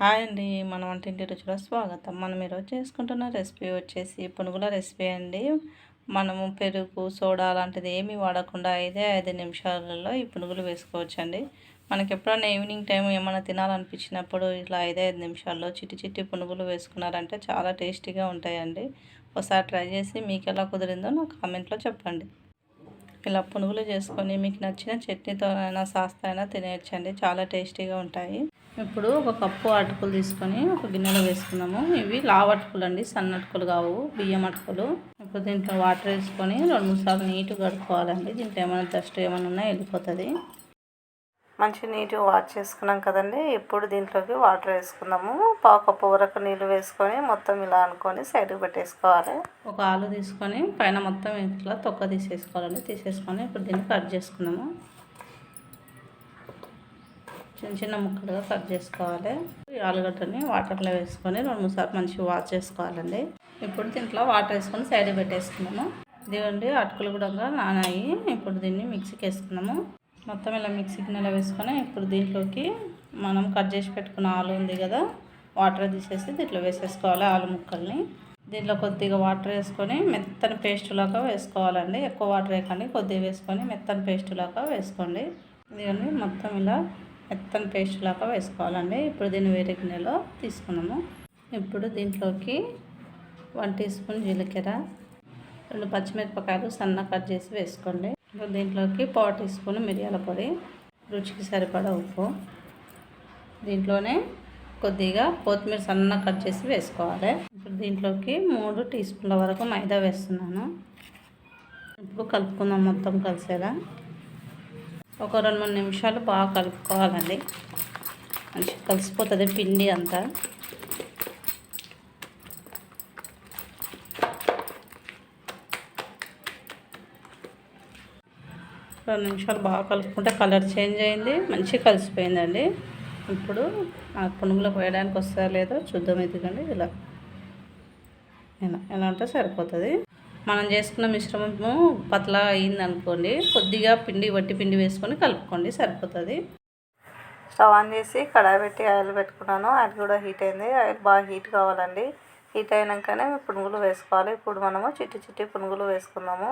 Hi అండి మన వంటింటి రుచిలో స్వాగతం. మనం ఈరోజు చేసుకుంటున్న రెసిపీ వచ్చేసి పునుగుల రెసిపీ అండి. మనము పెరుగు సోడా లాంటిది ఏమీ వాడకుండా ఐదే ఐదు నిమిషాలలో ఈ పునుగులు వేసుకోవచ్చండి. మనకి ఎప్పుడైనా ఈవినింగ్ టైం ఏమైనా తినాలనిపించినప్పుడు ఇట్లా ఐదే ఐదు నిమిషాల్లో చిట్టి చిట్టి పునుగులు వేసుకున్నారంటే చాలా టేస్టీగా ఉంటాయండి. ఒకసారి ట్రై చేసి మీకు ఎలా కుదిరిందో నా కామెంట్లో చెప్పండి. ఇలా పునుగులు చేసుకొని మీకు నచ్చిన చట్నీతోనైనా సాస్తైనా సాస్తో అయినా తినేయచ్చండి. చాలా టేస్టీగా ఉంటాయి. ఇప్పుడు ఒక కప్పు అటుకులు తీసుకొని ఒక గిన్నెలో వేసుకున్నాము. ఇవి లావు అటుకులు అండి సన్న అటుకులు కావు బియ్యం అటుకులు. ఇప్పుడు దీంట్లో వాటర్ వేసుకొని రెండు మూడు సార్లు నీట్గా కడుక్కోవాలండి. దీంట్లో ఏమైనా డస్ట్ ఏమైనా ఉన్నా వెళ్ళిపోతుంది. మంచి నీట్గా వాష్ చేసుకున్నాం కదండి. ఇప్పుడు దీంట్లోకి వాటర్ వేసుకుందాము. పావు కప్పు వరకు నీళ్ళు వేసుకొని మొత్తం ఇలా అనుకొని సైడ్కి పెట్టేసుకోవాలి. ఒక ఆలు తీసుకొని పైన మొత్తం ఇట్లా తొక్క తీసేసుకోవాలండి. తీసేసుకొని ఇప్పుడు దీన్ని కట్ చేసుకుందాము చిన్న చిన్న ముక్కలుగా కట్ చేసుకోవాలి. ఈ ఆలుగడ్డని వాటర్లో వేసుకొని రెండు మూడు సార్లు మంచిగా వాష్ చేసుకోవాలండి. ఇప్పుడు దీంట్లో వాటర్ వేసుకొని సైడ్ పెట్టేసుకున్నాము. ఇదిగోండి అటుకులు కూడా నానాయి. ఇప్పుడు దీన్ని మిక్సీకి వేసుకున్నాము. మొత్తం ఇలా మిక్సీకి నెల వేసుకొని ఇప్పుడు దీంట్లోకి మనం కట్ చేసి పెట్టుకున్న ఆలు ఉంది కదా వాటర్ తీసేసి దీంట్లో వేసేసుకోవాలి ఆలు ముక్కల్ని. దీంట్లో కొద్దిగా వాటర్ వేసుకొని మెత్తని పేస్ట్ లాగా వేసుకోవాలండి. ఎక్కువ వాటర్ వేయకండి కొద్దిగా వేసుకొని మెత్తని పేస్ట్ లాగా వేసుకోండి. ఇదిగోండి మొత్తం ఇలా మెత్తని పేస్ట్ లాగా వేసుకోవాలండి. ఇప్పుడు దీన్ని వేరే గిన్నెలో తీసుకున్నాము. ఇప్పుడు దీంట్లోకి వన్ టీ స్పూన్ జీలకర్ర రెండు పచ్చిమిరపకాయలు సన్న కట్ చేసి వేసుకోండి. దీంట్లోకి పావు టీ స్పూన్ మిరియాల పొడి రుచికి సరిపడా ఉప్పు. దీంట్లోనే కొద్దిగా కొత్తిమీర సన్న కట్ చేసి వేసుకోవాలి. ఇప్పుడు దీంట్లోకి మూడు టీ స్పూన్ల వరకు మైదా వేస్తున్నాను. ఇప్పుడు కలుపుకుందాం మొత్తం కలిసేలా. ఒక రెండు మూడు నిమిషాలు బాగా కలుపుకోవాలండి. మంచిగా కలిసిపోతుంది పిండి అంతా. రెండు నిమిషాలు బాగా కలుపుకుంటే కలర్ చేంజ్ అయింది మంచిగా కలిసిపోయిందండి. ఇప్పుడు ఆ పునుగులో వేయడానికి వస్తా లేదో చూద్దాం ఎందుకండి ఇలా ఇలా ఎలా ఉంటే సరిపోతుంది. మనం చేసుకున్న మిశ్రమము పతలా అయింది అనుకోండి కొద్దిగా పిండి వట్టి పిండి వేసుకొని కలుపుకోండి సరిపోతుంది. స్టవ్ ఆన్ చేసి కడాయి పెట్టి ఆయిల్ పెట్టుకున్నాను. ఆయిల్ కూడా హీట్ అయింది. ఆయిల్ బాగా హీట్ కావాలండి. హీట్ అయినాకనే పునుగులు వేసుకోవాలి. ఇప్పుడు మనము చిట్టి చిట్టి పునుగులు వేసుకుందాము.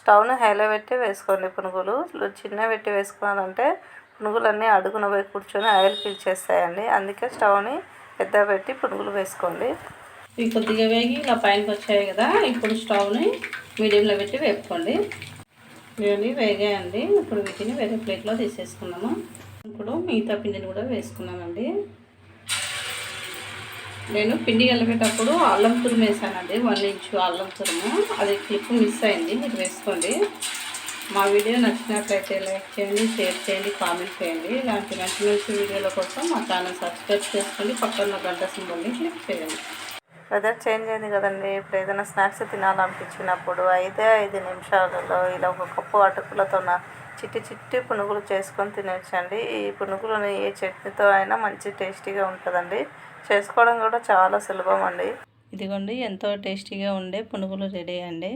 స్టవ్ని హైలో పెట్టి వేసుకోండి పునుగులు. చిన్న పెట్టి వేసుకున్నారంటే పునుగులన్నీ అడుగున పోయి కూర్చొని ఆయిల్ పీల్చేస్తాయండి. అందుకే స్టవ్ని పెద్ద పెట్టి పునుగులు వేసుకోండి. ఇవి కొద్దిగా వేగి ఇలా పైనకి వచ్చాయి కదా ఇప్పుడు స్టవ్ని మీడియంలో పెట్టి వేపుకోండి. ఇవన్నీ వేగాయండి. ఇప్పుడు వీటిని వేరే ప్లేట్లో తీసేసుకున్నాము ఇప్పుడు మిగతా పిండిని కూడా వేసుకున్నామండి నేను పిండి కలిపేటప్పుడు అల్లం తురుము వేసానండి. వన్ ఇంచు అల్లం తురుము. అది క్లిప్ మిస్ అయింది. మీరు వేసుకోండి. మా వీడియో నచ్చినట్లయితే లైక్ చేయండి షేర్ చేయండి కామెంట్ చేయండి. ఇలాంటి మంచి మంచి వీడియోల కోసం మా ఛానల్ సబ్స్క్రైబ్ చేసుకోండి. పక్కన గంట సింబల్ని క్లిక్ చేయండి. వెదర్ చేంజ్ అయింది కదండి. ఇప్పుడు ఏదైనా స్నాక్స్ తినాలనిపించినప్పుడు ఐదే ఐదు నిమిషాలలో ఇలా ఒక కప్పు అటుకులతో చిట్టి చిట్టి పునుగులు చేసుకొని తినచ్చండి ఈ పునుగులను ఏ చట్నీతో అయినా మంచి టేస్టీగా ఉంటుందండి. చేసుకోవడం కూడా చాలా సులభం అండి. ఇదిగోండి ఎంతో టేస్టీగా ఉండే పునుగులు రెడీ అండి.